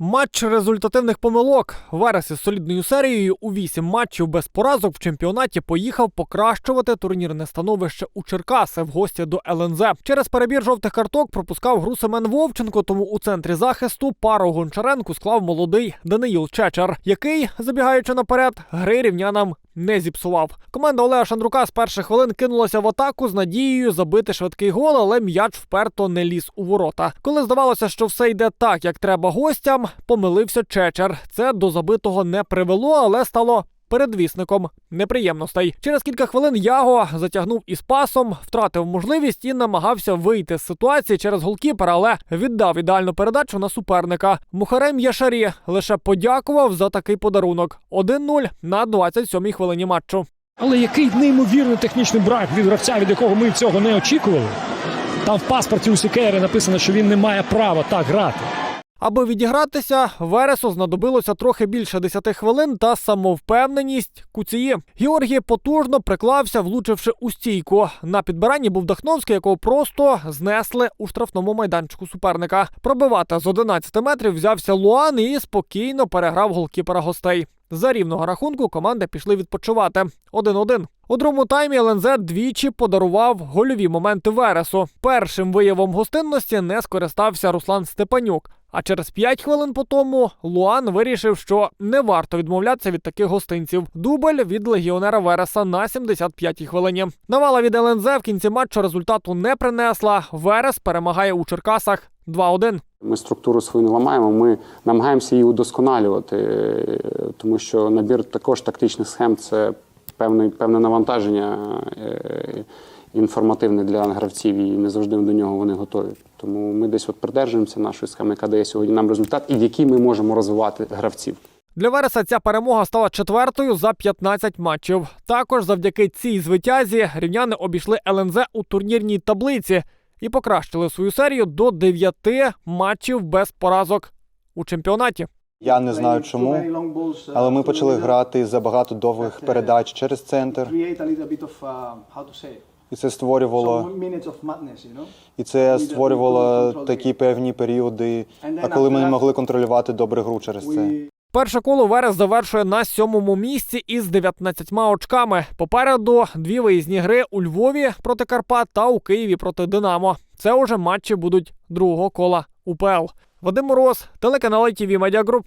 Матч результативних помилок. Верес із солідною серією у вісім матчів без поразок в чемпіонаті поїхав покращувати турнірне становище у Черкаси в гості до ЛНЗ. Через перебір жовтих карток пропускав гру Семен Вовченко, тому у центрі захисту пару Гончаренку склав молодий Даниїл Чечер, який, забігаючи наперед, гри рівнянам не зіпсував. Команда Олега Шандрука з перших хвилин кинулася в атаку з надією забити швидкий гол, але м'яч вперто не ліз у ворота. Коли здавалося, що все йде так, як треба гостям, помилився Чечер. Це до забитого не привело, але стало. Передвісником неприємностей через кілька хвилин Яго затягнув із пасом, втратив можливість і намагався вийти з ситуації через голкіпера, але віддав ідеальну передачу на суперника. Мухарем Яшарі лише подякував за такий подарунок. 1-0 на 27-й хвилині матчу. Але який неймовірний технічний брак від гравця, від якого ми цього не очікували. Там в паспорті у Сікери написано, що він не має права так грати. Аби відігратися, Вересу знадобилося трохи більше 10 хвилин та самовпевненість куції. Георгій потужно приклався, влучивши у стійку. На підбиранні був Дахновський, якого просто знесли у штрафному майданчику суперника. Пробивати з 11 метрів взявся Луан і спокійно переграв голкіпера гостей. За рівного рахунку команди пішли відпочивати 1-1. У другому таймі ЛНЗ двічі подарував гольові моменти Вересу. Першим виявом гостинності не скористався Руслан Степанюк. А через 5 хвилин по тому Луан вирішив, що не варто відмовлятися від таких гостинців. Дубль від легіонера Вереса на 75-й хвилині. Навала від ЛНЗ в кінці матчу результату не принесла. Верес перемагає у Черкасах 2-1. Ми структуру свою не ламаємо, ми намагаємося її удосконалювати, е, тому що набір також тактичних схем це певне, певне навантаження інформативне для гравців, і не завжди до нього вони готові. Тому ми десь от придержуємося нашої схеми, яка дає сьогодні нам результат, і в якій ми можемо розвивати гравців. Для Вереса ця перемога стала четвертою за 15 матчів. Також завдяки цій звитязі рівняни обійшли ЛНЗ у турнірній таблиці і покращили свою серію до 9 матчів без поразок у чемпіонаті. Я не знаю чому, але ми почали грати за багато довгих передач через центр, і це створювало і це створювало такі певні періоди. А коли ми не могли контролювати добре гру через це. Перше коло Верес завершує на сьомому місці із 19 очками. Попереду дві виїзні гри у Львові проти Карпат та у Києві проти Динамо. Це уже матчі будуть другого кола УПЛ. Вадим Мороз, телеканал ITV Media Group.